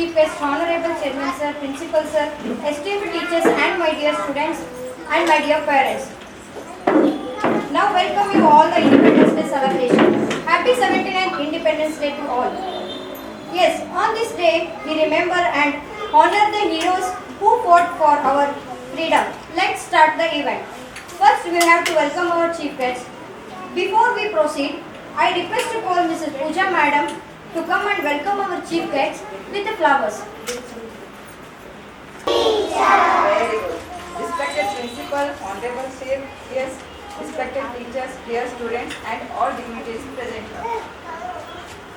chief guest, honorable chairman sir, principal sir, esteemed teachers and my dear students and my dear parents. Now welcome you all the Independence Day celebration. Happy 79th Independence Day to all. Yes, on this day we remember and honor the heroes who fought for our freedom. Let's start the event. First we have to welcome our chief guest. Before we proceed, I request to call Mrs. Pooja Madam to come and welcome our chief guests with the flowers. Very good. Respected principal, honorable chief, yes, respected teachers, dear students and all dignitaries present here.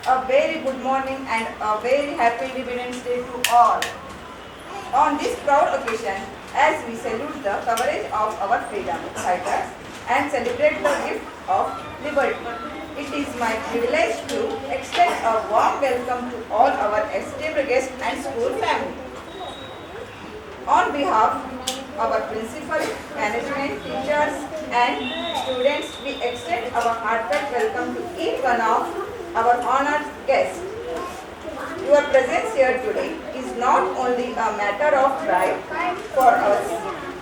A very good morning and a very happy Independence Day to all. On this proud occasion, as we salute the coverage of our freedom fighters and celebrate the gift of liberty, it is my privilege to extend a warm welcome to all our esteemed guests and school family. On behalf of our principal, management, teachers and students, we extend our heartfelt welcome to each one of our honored guests. Your presence here today is not only a matter of pride for us,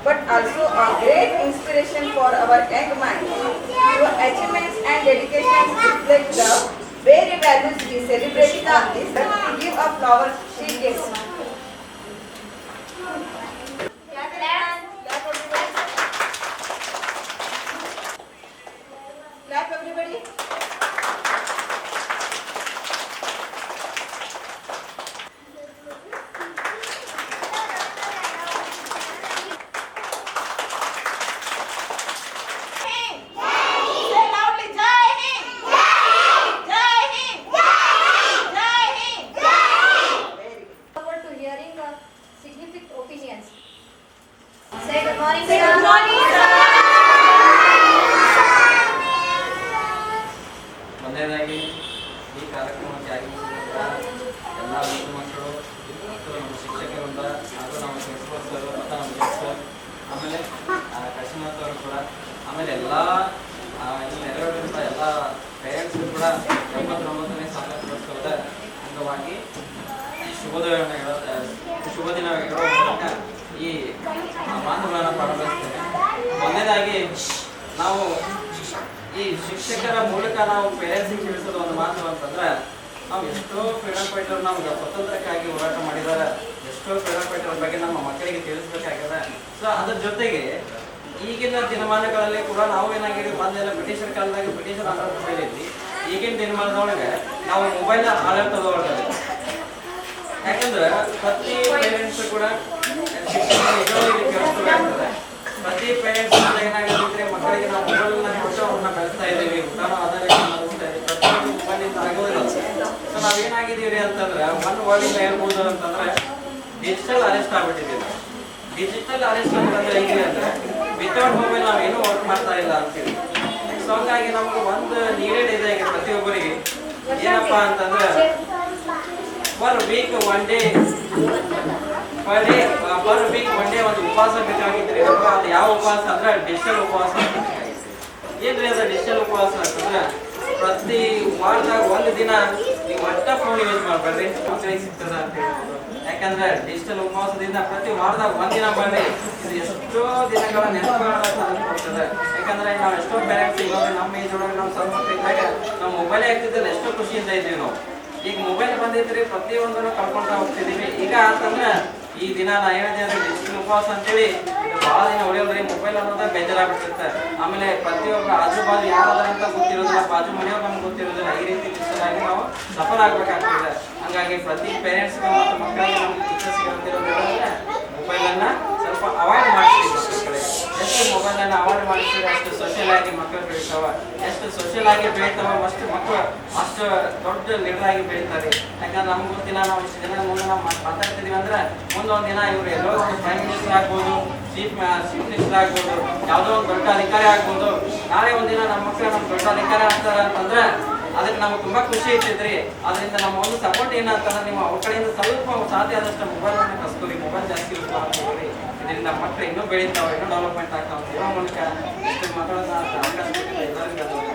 but also a great inspiration for our young minds. Your achievements and dedication reflect the very values we celebrate on this. Give a flower she gets. ಮೊದಲನೇದಾಗಿ ನಾವು ಈ ಶಿಕ್ಷಕರ ಮೂಲಕ ನಾವು ಪೇರೆಂಟ್ಸಿಗೆ ತಿಳಿಸೋದು ಒಂದು ಮಾತು ಅಂತಂದ್ರೆ, ನಾವು ಎಷ್ಟೋ ಫ್ರೀಡಮ್ ಫೈಟರ್ ನಮ್ಗೆ ಸ್ವತಂತ್ರಕ್ಕಾಗಿ ಹೋರಾಟ ಮಾಡಿದಾರೆ ಎಷ್ಟೋ ಫ್ರೀಡಮ್ ಫೈಟರ್ ಬಗ್ಗೆ ನಮ್ಮ ಮಕ್ಕಳಿಗೆ ತಿಳಿಸ್ಬೇಕಾಗಿದೆ. ಸೊ ಅದ್ರ ಜೊತೆಗೆ ಈಗಿನ ದಿನಮಾನಗಳಲ್ಲಿ ಕೂಡ ನಾವು ಏನಾಗಿದೆ, ಮೊದಲೆಲ್ಲ ಬ್ರಿಟಿಷರ ಕಾಲದಾಗ ಬ್ರಿಟಿಷರ ಆಡಳಿತದಲ್ಲಿ ಈಗಿನ ದಿನಮಾನದೊಳಗೆ ನಾವು ಮೊಬೈಲ್ ಆಡಳಿತದೊಳಗೆ ಯಾಕಂದ್ರೆ ಪ್ರತಿ ಪೇರೆಂಟ್ಸ್ ಕೂಡ ಶಿಕ್ಷಣ ಪ್ರತಿ ಪೇರೆಂಟ್ಸ್ ಏನಾಗುತ್ತೆ ಮಕ್ಕಳಿಗೆ ನಾವು ಮೊಬೈಲ್ನ ಕೊಟ್ಟು ಅವ್ರನ್ನ ಬೆಳೆಸ್ತಾ ಇದ್ದೀವಿ. ಊಟನೂ ಅದರ ಪ್ರತಿಯೊಂದು ಮೊಬೈಲಿಂದ ಆಗೋದಿಲ್ಲ ಸೊ ನಾವೇನಾಗಿದ್ದೀವಿ ಅಂತಂದ್ರೆ ಒಂದು ವರ್ಡಿಂದ ಹೇಳ್ಬೋದು ಅಂತಂದ್ರೆ ಡಿಜಿಟಲ್ ಅರೆಸ್ಟ್ ಆಗ್ಬಿಟ್ಟಿದ್ದೀವಿ. ಡಿಜಿಟಲ್ ಅರೆಸ್ಟ್ ಅಂತಂದ್ರೆ ಹೇಗೆ ಅಂದ್ರೆ ವಿತೌಟ್ ಮೊಬೈಲ್ ನಾವು ವರ್ಕ್ ಮಾಡ್ತಾ ಇಲ್ಲ ಅಂತೀವಿ. ಸೊ ಹಂಗಾಗಿ ನಮ್ಗೆ ಒಂದು ನೀಡೆಡ್ ಇದೆ ಪ್ರತಿಯೊಬ್ಬರಿಗೆ. ಏನಪ್ಪಾ ಅಂತಂದ್ರೆ per week one day per week one ಒಂದು ಉಪವಾಸ ಬೇಕಾಗಿದ್ರೆ ನಮ್ಗೆ ಅದು ಯಾವ ಉಪವಾಸ ಅಂದ್ರೆ ಡಿಜಿಟಲ್ ಉಪವಾಸ ಏನ್ರಿ ಅದು ಡಿಜಿಟಲ್ ಉಪವಾಸ ಅಂತಂದ್ರೆ ಪ್ರತಿ ವಾರದಾಗ ಒಂದು ದಿನ ನೀವು ಒಟ್ಟ ಫೋನ್ ಯೂಸ್ ಮಾಡ್ಬೇಡ್ರಿ ಮಕ್ಕಳಿಗೆ ಸಿಗ್ತದ ಅಂತ ಹೇಳ್ಬೋದು. ಯಾಕಂದ್ರೆ ಡಿಜಿಟಲ್ ಉಪವಾಸದಿಂದ ಪ್ರತಿ ವಾರದಾಗ ಒಂದಿನ ಬರ್ರಿ ಇದು ಎಷ್ಟೋ ದಿನಗಳ ನೆನಪುಗಳನ್ನ ಕೊಡ್ತದೆ ಯಾಕಂದ್ರೆ ನಾವು ಎಷ್ಟೋ ಪೇರೆಂಟ್ಸ್ ಇವಾಗ ನಮ್ಮ ಏಜ್ ಒಳಗೆ ನಾವು ಸಣ್ಣ ಇದ್ದಾಗ ನಾವು ಮೊಬೈಲ್ ಆಗ್ತಿದ್ದಲ್ಲ ಎಷ್ಟೋ ಖುಷಿಯಿಂದ ಇದ್ದೀವಿ ನಾವು. ಈಗ ಮೊಬೈಲ್ ಬಂದಿದ್ರಿ ಪ್ರತಿಯೊಂದನ್ನು ಕಳ್ಕೊಳ್ತಾ ಹೋಗ್ತಿದ್ದೀವಿ ಈಗ ಅಂತಂದ್ರೆ ಈ ದಿನ ನಾ ಹೇಳಿದೆ ಅಂದ್ರೆ ಡಿಜಿಟಲ್ ಉಪವಾಸ ಅಂತೇಳಿ ಬಹಳ ದಿನ ಉಳಿಯೋದ್ರಿ ಮೊಬೈಲ್ ಅನ್ನೋದ ಬೇಜಾರಾಗ್ಬಿಟ್ಟಿರುತ್ತೆ. ಆಮೇಲೆ ಪ್ರತಿಯೊಬ್ಬ ಆಜು ಬಾಜು ಯಾರಾದ್ರ ಅಂತ ಗೊತ್ತಿರೋದಿಲ್ಲ, ಬಾಜು ಮನೆಯವ್ರು ನಮ್ಗೆ ಗೊತ್ತಿರೋದಿಲ್ಲ. ಈ ರೀತಿ ಡಿಜಿಟಲ್ ನಾವು ಸಫರ್ ಆಗ್ಬೇಕಾಗ್ತದೆ. ಹಂಗಾಗಿ ಪ್ರತಿ ಪೇರೆಂಟ್ಸ್ ಮತ್ತು ಮಕ್ಕಳಿಗೆ ನಮ್ಗೆ ಟೀಚರ್ಸ್ಗೆ ಹೇಳ್ತಿರೋದ್ರಿಂದ ಮೊಬೈಲ್ ಸ್ವಲ್ಪ ಅವಾಯ್ಡ್ ಮಾಡ್ತೀವಿ ಎಷ್ಟು ಮೊಬೈಲನ್ನು ಅವಾಯ್ಡ್ ಮಾಡಿಸಿದ್ರೆ, ಅಷ್ಟು ಸೋಷಿಯಲ್ ಆಗಿ ಮಕ್ಕಳು ಬೆಳಿತಾವ, ಎಷ್ಟು ಸೋಷಿಯಲ್ ಆಗಿ ಬೆಳಿತಾವ, ಅಷ್ಟು ಮಕ್ಕಳು ಅಷ್ಟು ದೊಡ್ಡ ಲೀಡರ್ ಆಗಿ ಬೆಳಿತಾರೆ. ಯಾಕಂದ್ರೆ ನಮ್ಗೆ ಗೊತ್ತಿಲ್ಲ, ನಾವು ಇಷ್ಟು ದಿನ ಮುಂದೆ ನಾವು ಮಾತಾಡ್ತಿದ್ದೀವಿ ಅಂದ್ರೆ ಮುಂದೊಂದು ದಿನ ಇವರು ಎಲ್ಲೋ ಪ್ರೈಮ್ ಮಿನಿಸ್ಟರ್ ಆಗ್ಬೋದು ಚೀಫ್ ಚೀಫ್ ಮಿನಿಸ್ಟರ್ ಆಗ್ಬೋದು, ಯಾವುದೋ ಒಂದು ದೊಡ್ಡ ಅಧಿಕಾರಿ ಆಗ್ಬೋದು. ನಾಳೆ ಒಂದಿನ ನಮ್ಮ ಮಕ್ಕಳು ನಮ್ಮ ದೊಡ್ಡ ಅಧಿಕಾರಿ ಆಗ್ತಾರೆ ಅಂತಂದ್ರೆ ಅದಕ್ಕೆ ನಮ್ಗೆ ತುಂಬಾ ಖುಷಿ ಇರ್ತೈತ್ರಿ ಅದರಿಂದ ನಮ್ಮ ಒಂದು ಸಪೋರ್ಟ್ ಏನಂತಂದ್ರೆ ನೀವು ಅವ್ರ ಕಡೆಯಿಂದ ಸ್ವಲ್ಪ ಸಾಧ್ಯ ಆದಷ್ಟು ಮೊಬೈಲ್ ಅನ್ನ ಕಸ್ಕೊಳ್ಳಿ ಮೊಬೈಲ್ ಜಾಸ್ತಿ ಯೂಸ್ ಮಾಡ್ತೀವಿ ಇದರಿಂದ ಮಕ್ಕಳು ಇನ್ನೂ ಬೆಳೀತಾವೆ, ಇನ್ನೂ ಡೆವಲಪ್ಮೆಂಟ್ ಆಗ್ತಾವೆ. ಇರೋ ಮೂಲಕ ಮಾತಾಡೋದು ಎಲ್ಲರಿಗೂ